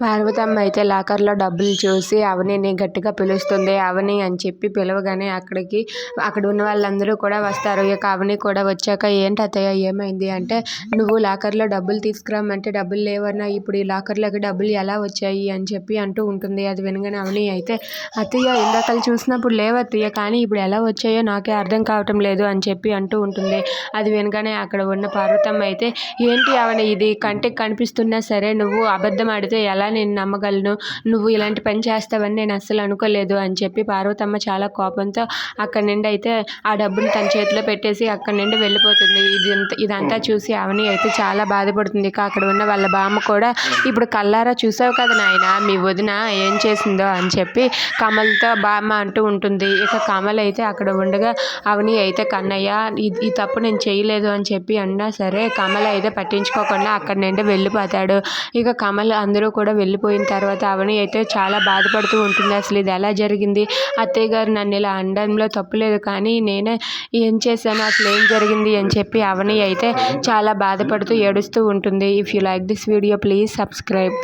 పార్వతమ్మ అయితే లాకర్లో డబ్బులు చూసి అవనిని గట్టిగా పిలుస్తుంది అవని అని చెప్పి పిలవగానే అక్కడికి అక్కడ ఉన్న వాళ్ళందరూ కూడా వస్తారు. ఇక అవని కూడా వచ్చాక ఏంటి అత్తయ్య ఏమైంది? అంటే నువ్వు లాకర్లో డబ్బులు తీసుకురామంటే డబ్బులు లేవన్నా ఇప్పుడు ఈ లాకర్లోకి డబ్బులు ఎలా వచ్చాయి? అని చెప్పి అంటూ ఉంటుంది. అది వినగానే అవని అయితే అత్తయ్య ఇందాకలు చూసినప్పుడు లేవత్తయ్య కానీ ఇప్పుడు ఎలా వచ్చాయో నాకే అర్థం కావటం లేదు అని చెప్పి అంటూ ఉంటుంది. అది వినగానే అక్కడ ఉన్న పార్వతమ్మ అయితే ఏంటి అవని ఇది? కంటికి కనిపిస్తున్నా సరే నువ్వు అబద్ధం ఆడితే ఎలా నేను నమ్మగలను. నువ్వు ఇలాంటి పని చేస్తావని నేను అస్సలు అనుకోలేదు అని చెప్పి పార్వతమ్మ చాలా కోపంతో అక్కడి నుండి అయితే ఆ డబ్బుని తన చేతిలో పెట్టేసి అక్కడి నుండి వెళ్ళిపోతుంది. ఇది ఇదంతా చూసి అవని అయితే చాలా బాధపడుతుంది. ఇక అక్కడ ఉన్న వాళ్ళ బామ్మ కూడా ఇప్పుడు కల్లారా చూసావు కదా నాయన మీ వదిన ఏం చేసిందో అని చెప్పి కమల్తో బామ్మ అంటూ ఉంటుంది. ఇక కమల్ అయితే అక్కడ ఉండగా అవని అయితే కన్నయ్య ఈ తప్పు నేను చేయలేదు అని చెప్పి అన్నా సరే కమల్ అయితే పట్టించుకోకుండా అక్కడి నుండి వెళ్ళిపోతాడు. ఇక కమల్ అందరూ కూడా వెళ్ళిపోయిన తర్వాత అవని అయితే చాలా బాధపడుతూ ఉంటుంది. అసలు ఇది ఎలా జరిగింది? అత్తయ్య గారు నన్ను ఇలా అనడంలో తప్పులేదు కానీ నేనే ఏం చేశాను? అసలు ఏం జరిగింది? అని చెప్పి అవని అయితే చాలా బాధపడుతూ ఏడుస్తూ ఉంటుంది. If you like this video please subscribe